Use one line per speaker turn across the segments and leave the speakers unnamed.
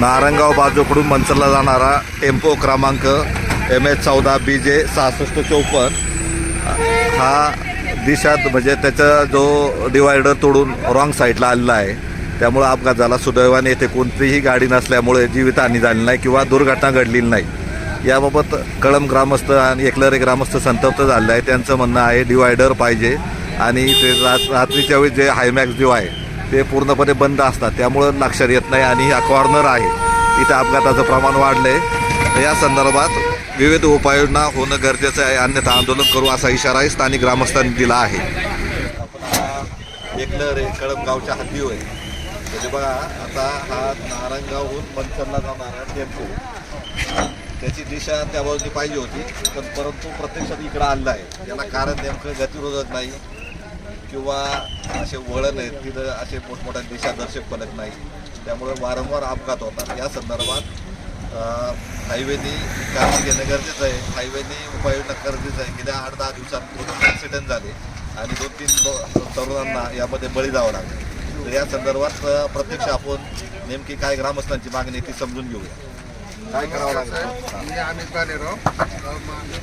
नारंगाव बाजूकडून मंचरला जाणारा टेम्पो क्रमांक एम एच चौदा बी जे सहासष्ट चौपन्न. हा दिशात म्हणजे त्याचा जो डिवायडर तोडून रॉंग साईडला आलेला आहे. त्यामुळं अपघात झाला. सुदैवाने येथे कोणतीही गाडी नसल्यामुळे जीवितहानी झाली नाही किंवा दुर्घटना घडलेली नाही. याबाबत कळम ग्रामस्थ आणि एकलरे ग्रामस्थ संतप्त झाले आहे त्यांचं म्हणणं आहे डिवायडर पाहिजे आणि ते रात रात्रीच्या वेळी जे हायमॅक्स दिव आहे ते पूर्णपणे बंद असतात. त्यामुळं लक्षात येत नाही आणि हा कॉर्नर आहे. इथं अपघाताचं प्रमाण वाढलं आहे या संदर्भात विविध उपाययोजना होणं गरजेचं आहे. अन्यथा आंदोलन करू असा इशाराही स्थानिक ग्रामस्थांनी दिला आहे. एकलर आहे कळमगावच्या गावच्या होय म्हणजे बघा आता हा नारायणगावहून मनसरला जाणारा टेम्पो त्याची दिशा त्या बाजूने पाहिजे होती. पण परंतु प्रत्यक्षात इकडं आणला आहे. याला कारण नेमकं गतिरोधक नाही. किंवा असे वळण आहेत तिथं असे मोठमोठ्या दिशादर्शक फलक नाही त्यामुळे वारंवार अपघात होतात. या संदर्भात हायवेनी काळजी घेणं गरजेचं आहे. हायवेनी उपाययोजना गरजेचं आहे. गेल्या आठ दहा दिवसात दोन ॲक्सिडेंट झाले आणि दोन तीन तरुणांना यामध्ये बळी जावं लागलं. तर या संदर्भात प्रत्यक्ष आपण नेमकी काय ग्रामस्थांची मागणी ती समजून घेऊया. काय करावं लागतं
मी अमित बालेराव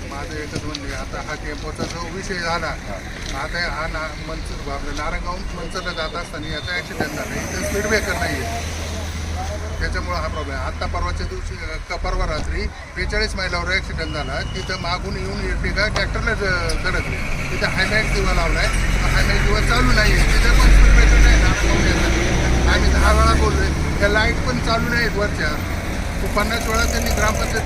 माझं एकच म्हणणे आता हा टेम्पोचा जो विषय झाला आता हा ना मंच आपलं नारायणगाव मनसरला जात असताना याचा ॲक्सिडेंट झाला. इथे स्पीड ब्रेकर नाही आहे त्याच्यामुळं हा प्रॉब्लेम आता परवाच्या दिवशी अ, परवा रात्री बेचाळीस मैलावर ॲक्सिडेंट झाला. तिथं मागून येऊन एर्टिगा ट्रॅक्टरला धडकले. तिथं हायलाईट दिवा लावला आहे हायमॅक्स दिवा चालू नाही आहे तिथं पण स्पीड ब्रेकर नाही. ना आम्ही दहा वेळा बोललोय. त्या लाइट पण चालू नाहीत वरच्या. पन्नास वेळा त्यांनी ग्रामपंचायत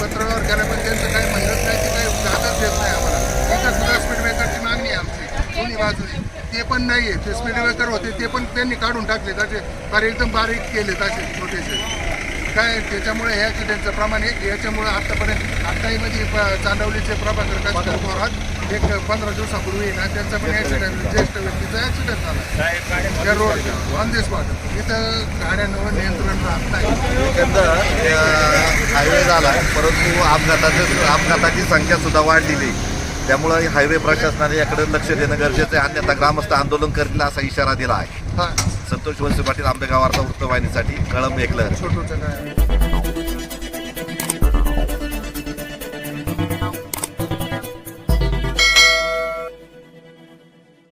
पत्रावर केलं पण त्यांचं काही म्हणत नाही की काही जागाच देत नाही आम्हाला. तिथं सुद्धा स्पीड ब्रेकरची मागणी आहे आमची दोन्ही बाजूने. ते पण नाही आहे ते स्पीड ब्रेकर होते ते पण त्यांनी काढून टाकले त्याचे फार एकदम बारीक केले तसे छोटेसे. काय त्याच्यामुळे हे ॲक्सिडेंटचं प्रमाण आहे याच्यामुळे आत्तापर्यंत आत्ताही प- चांदवलीचे प्रभाकर थोरात एक पंधरा दिवसापूर्वी ना त्यांचा पण ॲक्सिडेंट ज्येष्ठ व्यक्तीचा ॲक्सिडेंट झाला. त्या रोड ऑन दी स्पॉट इथं गाड्यांवर नियंत्रण राहत नाही.
एकंदर हायवे झाला परंतु अपघाताचे अपघाताची संख्या सुद्धा वाढलेली त्यामुळं हायवे प्रशासनाने याकडे लक्ष देणं गरजेचं आहे. अन्यथा ग्रामस्थ आंदोलन करतील असा इशारा दिला आहे. संतोष वंसे पाटील आंबेगाव वार्ता वृत्तवाहिनीसाठी कळम
एकलं